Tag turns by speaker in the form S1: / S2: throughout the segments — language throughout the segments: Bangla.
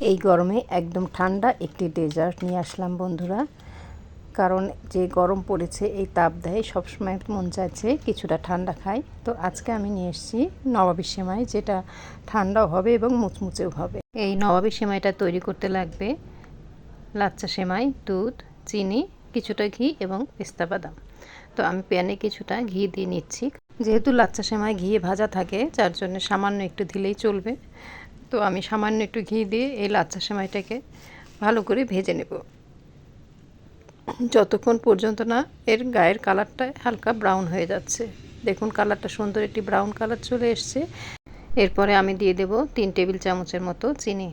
S1: এই গরমে একদম ঠান্ডা একটি ডেজার্ট নিয়ে আসলাম বন্ধুরা। কারণ যে গরম পড়েছে, এই তাপ দেয়, সবসময় মন চাইছে কিছুটা ঠান্ডা খাই। তো আজকে আমি নিয়ে এসেছি নবাবী সেমাই, যেটা ঠান্ডাও হবে এবং মুচমুচেও হবে। এই নবাবী সেমাইটা তৈরি করতে লাগবে লাচ্চা সেমাই, দুধ, চিনি, কিছুটা ঘি এবং পেস্তা বাদাম। তো আমি প্যানে কিছুটা ঘি দিয়ে নিচ্ছি। যেহেতু লাচ্চা সেমাই ঘিয়ে ভাজা থাকে, যার জন্য সামান্য একটু দিলেই চলবে। তো আমি সামান্য একটু ঘি দিয়ে এই লাচ্চা সেমাইটাকে ভালো করে ভেজে নেব। যতক্ষণ পর্যন্ত না এর গায়ের কালারটা হালকা ব্রাউন হয়ে যাচ্ছে। দেখুন কালারটা সুন্দর একটি ব্রাউন কালার চলে এসছে। এরপরে আমি দিয়ে দেব তিন টেবিল চামচের মতো চিনি।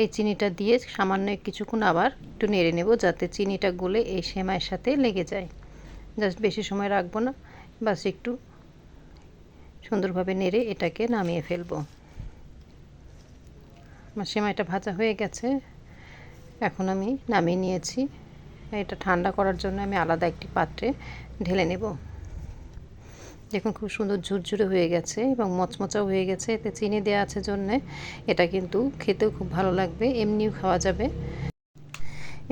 S1: এই চিনিটা দিয়ে সামান্য কিছুক্ষণ আবার একটু নেড়ে নেব যাতে চিনিটা গলে এই সেমাইয়ের সাথে লেগে যায়। জাস্ট বেশি সময় রাখব না। বাস একটু সুন্দরভাবে নেড়ে এটাকে নামিয়ে ফেলব। আমার সেমাইটা ভাজা হয়ে গেছে। এখন আমি নামিয়ে নিয়েছি। এটা ঠান্ডা করার জন্য আমি আলাদা একটি পাত্রে ঢেলে নেব। দেখুন, খুব সুন্দর ঝুরঝুরে হয়ে গেছে এবং মচমচাও হয়ে গেছে। এতে চিনি দেওয়া আছে জন্যে। এটা কিন্তু খেতেও খুব ভালো লাগবে, এমনিও খাওয়া যাবে।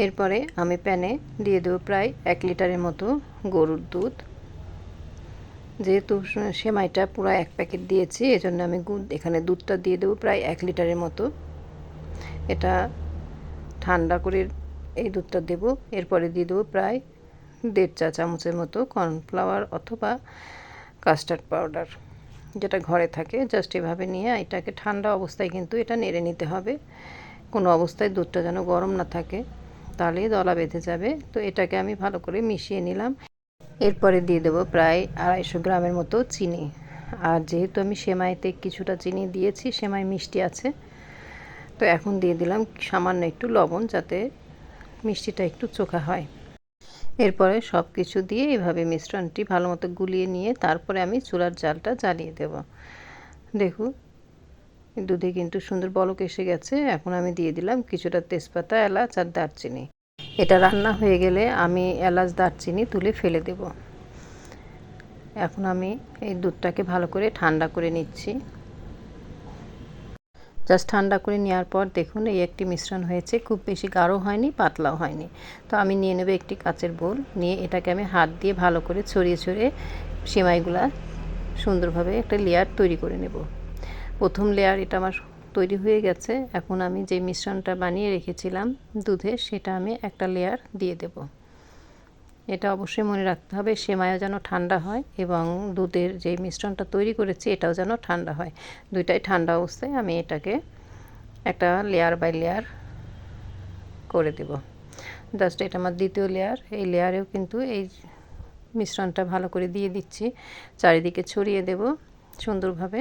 S1: এরপরে আমি প্যানে দিয়ে দেবো প্রায় এক লিটারের মতো গরুর দুধ। যেহেতু সেমাইটা পুরো এক প্যাকেট দিয়েছি, এজন্য আমি এখানে দুধটা দিয়ে দেবো প্রায় এক লিটারের মতো। এটা ঠান্ডা করে এই দুধটা দেবো। এরপরে দিয়ে দেবো প্রায় দেড় চা চামচের মতো কর্নফ্লাওয়ার অথবা কাস্টার্ড পাউডার, যেটা ঘরে থাকে। জাস্ট এভাবে নিয়ে এটাকে ঠান্ডা অবস্থায় কিন্তু এটা নেড়ে নিতে হবে। কোনো অবস্থায় দুধটা যেন গরম না থাকে, তাহলেই দলা বেঁধে যাবে। তো এটাকে আমি ভালো করে মিশিয়ে নিলাম। এরপরে দিয়ে দেবো প্রায় আড়াইশো গ্রামের মতো চিনি। আর যেহেতু আমি সেমাইতে কিছুটা চিনি দিয়েছি, সেমাই মিষ্টি আছে তো এখন দিয়ে দিলাম সামান্য একটু লবণ যাতে মিষ্টিটা একটু চোখা হয়। এরপরে সব কিছু দিয়ে এভাবে মিশ্রণটি ভালো মতো গুলিয়ে নিয়ে তারপরে আমি চুলার জালটা জ্বালিয়ে দেব। দেখুন, দুধে কিন্তু সুন্দর বলক এসে গেছে। এখন আমি দিয়ে দিলাম কিছুটা তেজপাতা, এলাচ আর দারচিনি। এটা রান্না হয়ে গেলে আমি এলাচ, দারচিনি তুলে ফেলে দেব। এখন আমি এই দুধটাকে ভালো করে ঠান্ডা করে নিচ্ছি। জাস্ট ঠান্ডা করে নেওয়ার পর দেখুন, এই একটি মিশ্রণ হয়েছে। খুব বেশি গাঢ় হয়নি, পাতলাও হয়নি। তো আমি নিয়ে নেব একটি কাচের বোল। নিয়ে এটাকে আমি হাত দিয়ে ভালো করে ছড়িয়ে ছড়িয়ে সেমাইগুলা সুন্দরভাবে একটা লেয়ার তৈরি করে নেব। প্রথম লেয়ার এটা আমার তৈরি হয়ে গেছে। এখন আমি যে মিশ্রণটা বানিয়ে রেখেছিলাম দুধে, সেটা আমি একটা লেয়ার দিয়ে দেব। এটা অবশ্যই মনে রাখতে হবে, সেমাইও যেন ঠান্ডা হয় এবং দুধের যে মিশ্রণটা তৈরি করেছি এটাও যেন ঠান্ডা হয়। দুইটাই ঠান্ডা অবস্থায় আমি এটাকে একটা লেয়ার বাই লেয়ার করে দেব। জাস্ট এটা আমার দ্বিতীয় লেয়ার এই লেয়ারেও কিন্তু এই মিশ্রণটা ভালো করে দিয়ে দিচ্ছি। চারিদিকে ছড়িয়ে দেব সুন্দরভাবে।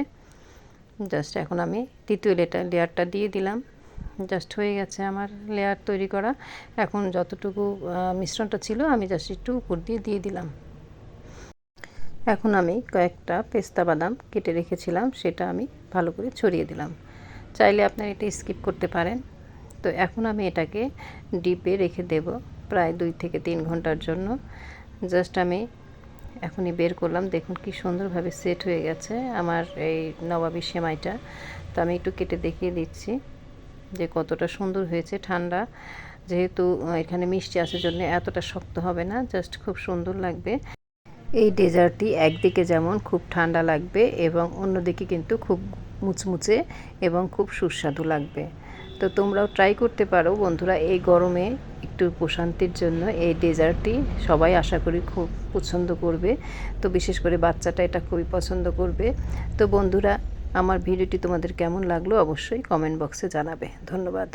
S1: জাস্ট এখন আমি তৃতীয় লেটার লেয়ারটা দিয়ে দিলাম। জাস্ট হয়ে গেছে আমার লেয়ার তৈরি করা। এখন যতটুকু মিশ্রণটা ছিল, আমি জাস্ট একটু উপর দিয়ে দিয়ে দিলাম। এখন আমি কয়েকটা পেস্তা বাদাম কেটে রেখেছিলাম, সেটা আমি ভালো করে ছড়িয়ে দিলাম। চাইলে আপনারা এটা স্কিপ করতে পারেন। তো এখন আমি এটাকে ডিপে রেখে দেব প্রায় দুই থেকে তিন ঘণ্টার জন্য। জাস্ট আমি এখনই বের করলাম, দেখুন কি সুন্দরভাবে সেট হয়ে গেছে আমার এই নবাবী সেমাইটা। তো আমি একটু কেটে দেখিয়ে দিচ্ছি। যে কতটা সুন্দর হয়েছে ঠান্ডা। যেহেতু এখানে মিষ্টি আছে জন্য এতটা শক্ত হবে না, জাস্ট খুব সুন্দর লাগবে। এই ডেজার্টটি একদিকে যেমন খুব ঠান্ডা লাগবে এবং অন্যদিকে কিন্তু খুব মুচমুচে এবং খুব সুস্বাদু লাগবে। তো তোমরাও ট্রাই করতে পারো। বন্ধুরা, এই গরমে একটু প্রশান্তির জন্য এই ডেজার্টটি সবাই আশা করি খুব পছন্দ করবে। তো বিশেষ করে বাচ্চাটা এটা খুবই পছন্দ করবে। তো বন্ধুরা আমার ভিডিওটি তোমাদের কেমন লাগল অবশ্যই কমেন্ট বক্সে জানাবে। ধন্যবাদ।